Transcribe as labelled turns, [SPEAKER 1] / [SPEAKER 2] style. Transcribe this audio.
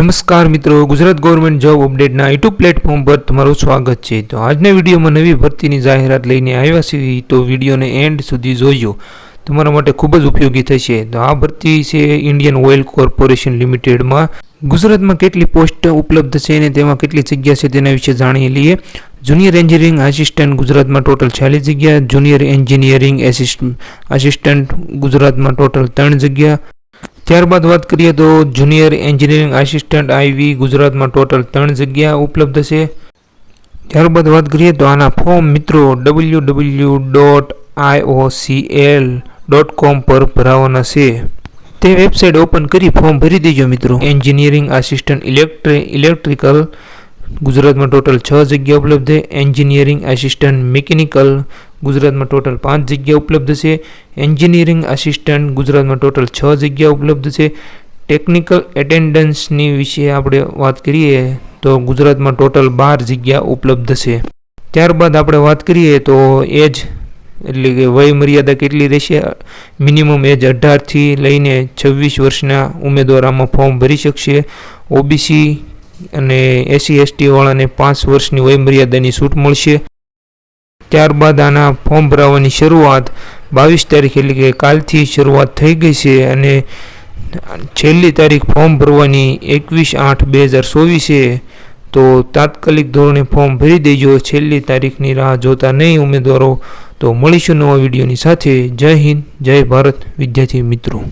[SPEAKER 1] નમસ્કાર મિત્રો, Gujarat government job અપડેટના યુટ્યુબ પ્લેટફોર્મ પર તમારું સ્વાગત છે. તો આજના વિડીયોમાં નવી ભરતીની જાહેરાત લઈને આવ્યા છીએ. તો વિડીયોને એન્ડ સુધી જોજો. તમારા માટે ખૂબ જ ઉપયોગી થશે. તો આ ભરતી છે ઇન્ડિયન ઓઇલ કોર્પોરેશન લિમિટેડમાં. ગુજરાતમાં કેટલી પોસ્ટ ઉપલબ્ધ છે અને તેમાં કેટલી જગ્યા છે તેના વિશે જાણી લઈએ. જુનિયર એન્જિનિયરિંગ આસિસ્ટન્ટ ગુજરાતમાં ટોટલ છ્યાલીસ જગ્યા. જુનિયર એન્જિનિયરિંગ આસિસ્ટન્ટ ગુજરાતમાં ટોટલ ત્રણ જગ્યા. ત્યારબાદ વાત કરીએ તો જુનિયર એન્જિનિયરિંગ આસિસ્ટન્ટ આઈવી ગુજરાતમાં ટોટલ ત્રણ જગ્યા ઉપલબ્ધ છે. ત્યારબાદ વાત કરીએ તો આના ફોર્મ મિત્રો W W dot IOCL dot com પર ભરાવાના છે. તે વેબસાઇટ ઓપન કરી ફોર્મ ભરી દેજો મિત્રો. એન્જિનિયરિંગ આસિસ્ટન્ટ ઇલેક્ટ્રિ ઇલેક્ટ્રિકલ ગુજરાતમાં ટોટલ છ જગ્યા ઉપલબ્ધ છે. એન્જિનિયરિંગ આસિસ્ટન્ટ મિકેનિકલ ગુજરાતમાં ટોટલ પાંચ જગ્યા ઉપલબ્ધ છે. એન્જિનિયરિંગ આસિસ્ટન્ટ ગુજરાતમાં ટોટલ છ જગ્યા ઉપલબ્ધ છે. ટેકનિકલ એટેન્ડન્સની વિશે આપણે વાત કરીએ તો ગુજરાતમાં ટોટલ બાર જગ્યા ઉપલબ્ધ છે. ત્યારબાદ આપણે વાત કરીએ તો એજ એટલે કે વય મર્યાદા કેટલી રહેશે? મિનિમમ એજ અઢારથી લઈને છવ્વીસ વર્ષના ઉમેદવાર આમાં ફોર્મ ભરી શકશે. ઓબીસી અને એસસી એસટી વાળાને પાંચ વર્ષની વય મર્યાદાની છૂટ મળશે. ત્યારબાદ આના ફોર્મ ભરાવાની શરૂઆત બાવીસ તારીખ એટલે કે કાલથી શરૂઆત થઈ ગઈ છે અને છેલ્લી તારીખ ફોર્મ ભરવાની એકવીસ આઠ બે હજાર ચોવીસે તો તાત્કાલિક ધોરણે ફોર્મ ભરી દેજો. છેલ્લી તારીખની રાહ જોતા નહીં ઉમેદવારો. તો મળીશું નવા વિડીયોની સાથે. જય હિન્દ, જય ભારત. વિદ્યાર્થી મિત્રો.